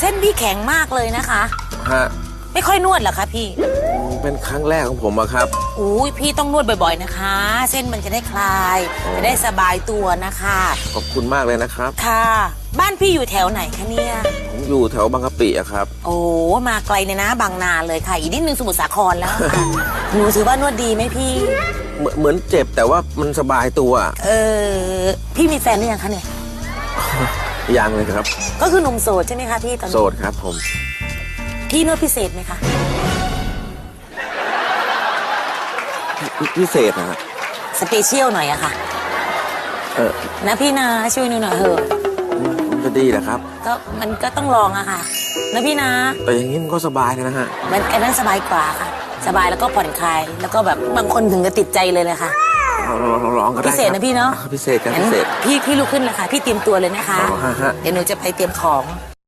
เส้นพี่แข็งมากเลยนะคะ ฮะไม่ค่อยนวดเหรอคะพี่ เป็นครั้งแรกของผมอะครับ อุ้ยพี่ต้องนวดบ่อยๆนะคะ เส้นมันจะได้คลาย จะได้สบายตัวนะคะ ขอบคุณมากเลยนะครับ ค่ะ บ้านพี่อยู่แถวไหนคะเนี่ย ผมอยู่แถวบางกะปิอะครับ โอ้มาไกลเลยนะบางนาเลยค่ะ อีกนิดนึงสมุทรสาครแล้วค่ะหนูถือว่านวดดีไหมพี่ เหมือนเหมือนเจ็บแต่ว่ามันสบายตัวอะเออพี่มีแฟนหรือยังคะเนี่ย ยังเลยครับ ก็คือหนุ่มโสดใช่ไหมคะพี่ตอนโสนี้ดครับผมพี่นวดพิเศษไหมคะ พิพิเศษนะฮะสเปเชียลหน่อยอะค่ะ เออนะพี่นะช่วยหนูหน่อยเถอะมันจะดีเหรอครับ ก็มันก็ต้องลองอะค่ะนะพี่นะแต่อย่างนี้มันก็สบายเลยนะฮะมันอันนั้นสบายกว่าค่ะ สบายแล้วก็ผ่อนคลาย แล้วก็แบบบางคนถึงจะติดใจเลยเลยค่ะ ลองลองลองลองก็ได้พิเศษครันะบพี่เนาะพิเศษครับงั้นพิเศษ พี่พี่ลุกขึ้นเลยค่ะพี่เตรียมตัวเลยนะคะอ๋อฮะฮะ เดี๋ยวหนูจะไปเตรียมของ